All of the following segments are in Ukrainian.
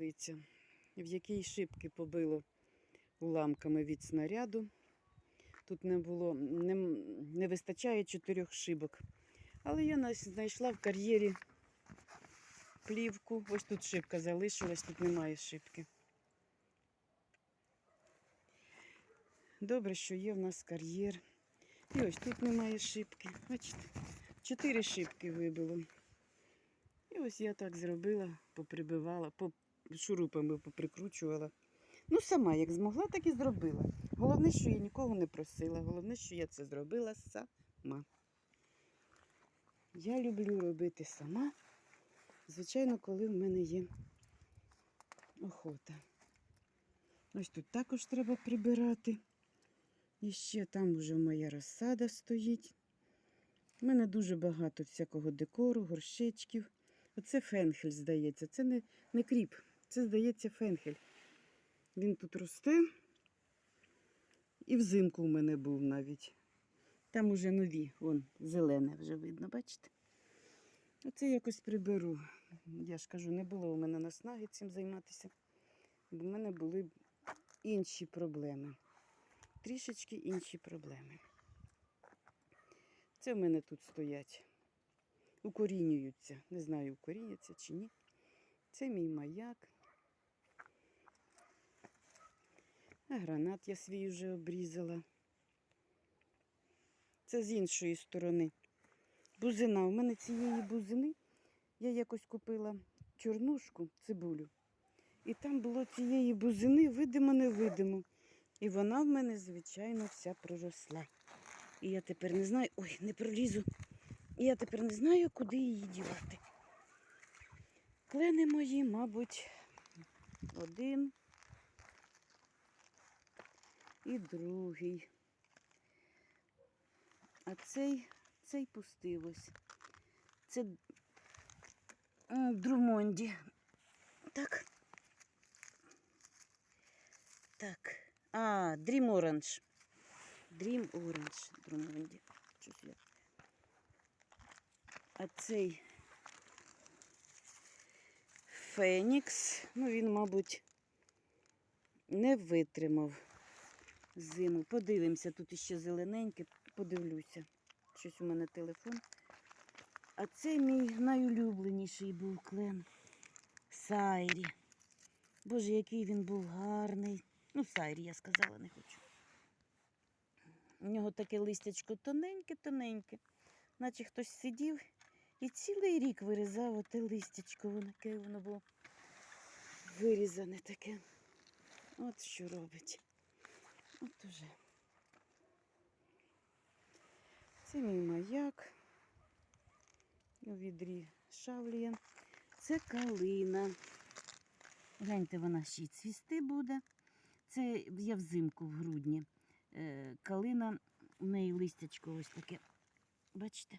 теплиця, в якій шибки побило уламками від снаряду. Тут не було, не, не вистачає чотирьох шибок. Але я знайшла в кар'єрі плівку. Ось тут шибка залишилась, тут немає шибки. Добре, що є в нас кар'єр. І ось тут немає шибки. Бачите, чотири шибки вибило. І ось я так зробила, поприбивала, по шурупами поприкручувала. Ну, сама як змогла, так і зробила. Головне, що я нікого не просила. Головне, що я це зробила сама. Я люблю робити сама. Звичайно, коли в мене є охота. Ось тут також треба прибирати. І ще там вже моя розсада стоїть. У мене дуже багато всякого декору, горщичків. Оце фенхель, здається. Це не, не кріп, це, здається, фенхель. Він тут росте. І взимку в мене був навіть. Там уже нові, вон, зелене вже видно, бачите? Оце якось приберу. Я ж кажу, не було у мене наснаги цим займатися, бо в мене були інші проблеми. Трішечки інші проблеми. Це в мене тут стоять. Укорінюються. Не знаю, укоріняться чи ні. Це мій маяк. А гранат я свій вже обрізала. Це з іншої сторони. Бузина. У мене цієї бузини я якось купила чорнушку, цибулю. І там було цієї бузини видимо-невидимо. І вона в мене, звичайно, вся проросла. І я тепер не знаю. Ой, не пролізу. І я тепер не знаю, куди її дівати. Клени мої, мабуть, один і другий. А цей, цей пустив ось. Це Друмонді. Так. Так. А, Dream Orange. Dream Orange. Друмонді. А цей Фенікс. Ну, він, мабуть, не витримав зиму. Подивимося, тут іще зелененьке, подивлюся. Щось у мене телефон. А це мій найулюбленіший був клен Сайрі. Боже, який він був гарний. Ну, Сайрі, я сказала, не хочу. У нього таке листячко тоненьке-тоненьке, наче хтось сидів і цілий рік вирізав оте листячко, воно яке воно було вирізане таке. От що робить. От уже. Це мій маяк. У відрі шавлія. Це калина. Гляньте, вона ще й цвісти буде. Це я взимку в грудні. Е, Калина, у неї листячко ось таке. Бачите?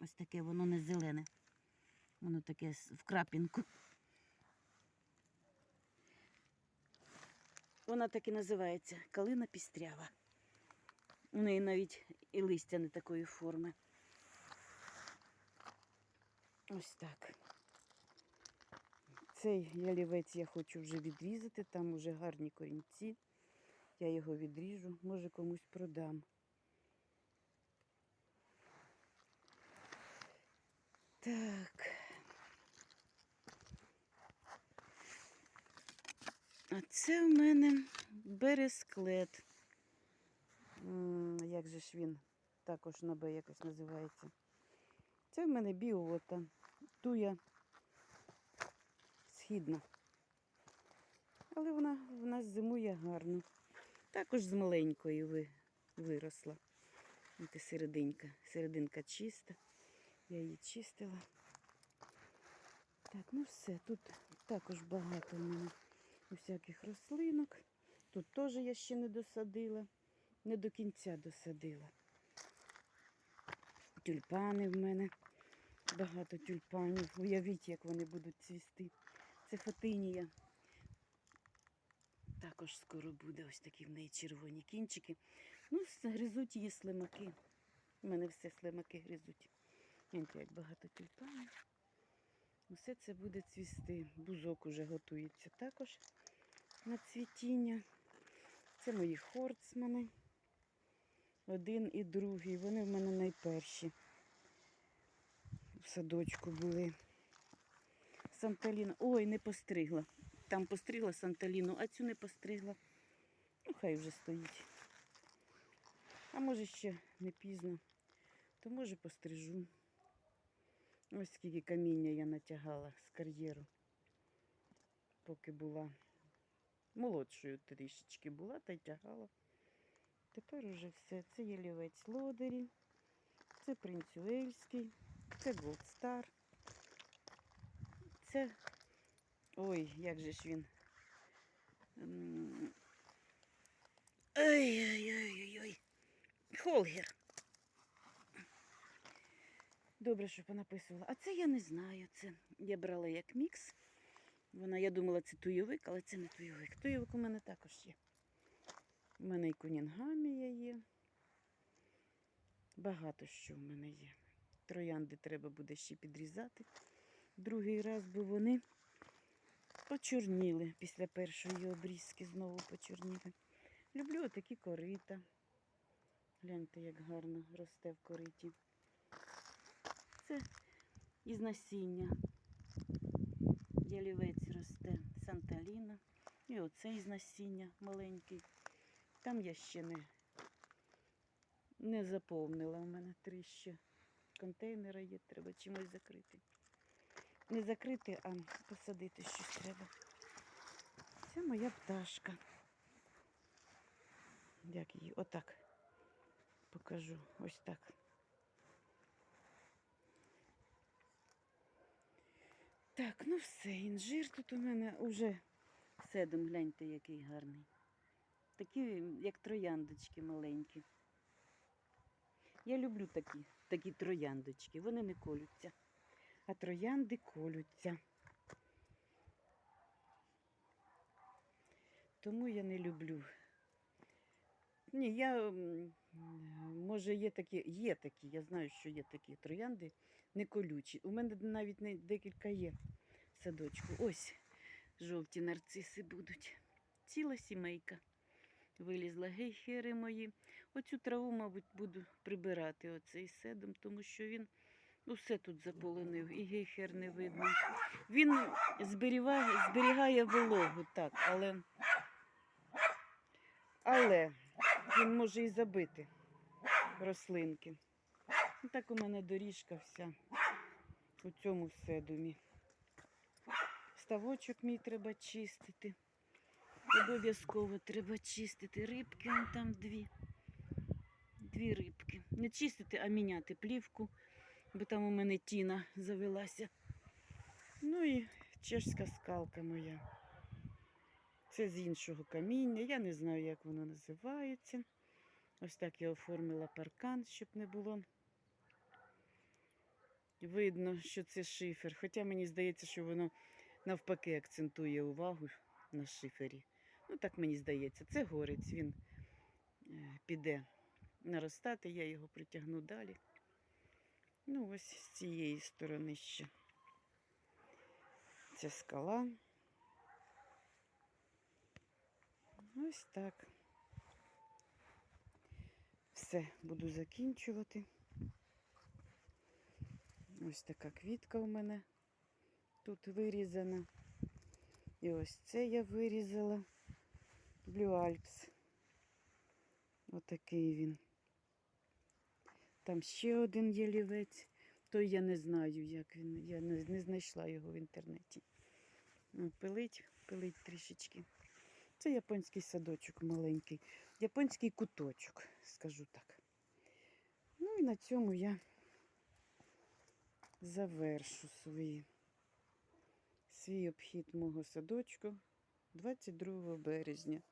Ось таке, воно не зелене. Воно таке в крапінку. Вона так і називається калина пістрява. У неї навіть і листя не такої форми. Ось так. Цей ялівець я хочу вже відрізати, там вже гарні корінці. Я його відріжу, може комусь продам. Так. А це в мене бересклет. Як же ж він також на Б якось називається? Це в мене біота, туя східна. Але вона в нас зимує гарно. Також з маленької ви, виросла. Ось серединка. Серединка чиста. Я її чистила. Так, ну все, тут також багато в мене усяких рослинок. Тут теж я ще не досадила, не до кінця досадила. Тюльпани в мене. Багато тюльпанів. Уявіть, як вони будуть цвісти. Це фатинія. Також скоро буде ось такі в неї червоні кінчики. Ну, гризуть її слимаки. У мене все слимаки гризуть. Гляньте, як багато тюльпанів. Усе це буде цвісти. Бузок уже готується також на цвітіння. Це мої хорцмани. Один і другий. Вони в мене найперші. В садочку були. Санталіна. Ой, не постригла. Там постригла Санталіну, а цю не постригла. Ну, хай вже стоїть. А може ще не пізно, то може пострижу. Ось скільки каміння я натягала з кар'єру, поки була молодшою трішечки була та й тягала. Тепер уже все. Це ялівець лодері, це принц Уельський, це Голдстар. Це. Ой, як же ж він. М, Ой-ой-ой-ой. Холгер. Добре, що понаписувала. А це я не знаю. Це я брала як мікс. Вона, я думала, це туйовик, але це не туйовик. Туйовик у мене також є. У мене і кунінгамія є. Багато що в мене є. Троянди треба буде ще підрізати. Другий раз, бо вони почорніли після першої обрізки, знову почорніли. Люблю отакі корита. Гляньте, як гарно росте в кориті. Це із насіння. Ялівець росте Санталіна. І оцей з насіння маленький. Там я ще не, не заповнила. У мене три ще контейнера є, треба чимось закрити. Не закрити, а посадити щось треба. Це моя пташка. Як її? Отак покажу. Ось так. Так, ну все, інжир тут у мене уже седом, гляньте, який гарний. Такі, як трояндочки маленькі. Я люблю такі, такі трояндочки, вони не колються, а троянди колються. Тому я не люблю. Ні, я може є такі, є такі, я знаю, що є такі троянди не колючі. У мене навіть декілька є садочку. Ось жовті нарциси будуть. Ціла сімейка. Вилізла гейхери мої. Оцю траву, мабуть, буду прибирати оцей седом, тому що він усе тут заполонив, і гейхер не видно. Він зберігає, зберігає вологу, так, але, але він може і забити рослинки. Так у мене доріжка вся у цьому седумі. Ставочок мій треба чистити. Обов'язково треба чистити. Рибки он там дві. Дві рибки. Не чистити, а міняти плівку, бо там у мене тіна завелася. Ну і чешська скалка моя. Це з іншого каміння. Я не знаю, як воно називається. Ось так я оформила паркан, щоб не було. Видно, що це шифер. Хоча мені здається, що воно навпаки акцентує увагу на шифері. Ну, так мені здається, це горець, він е, піде наростати, я його притягну далі. Ну, ось з цієї сторони ще. Ця скала. Ось так. Все, буду закінчувати. Ось така квітка у мене тут вирізана. І ось це я вирізала. Blue Alps. Отакий він. Там ще один ялівець. Той я не знаю, як він. Я не, не знайшла його в інтернеті. Ну, Пилить, пилить трішечки. Це японський садочок маленький. Японський куточок, скажу так. Ну і на цьому я завершу свої, свій обхід мого садочку 22 березня.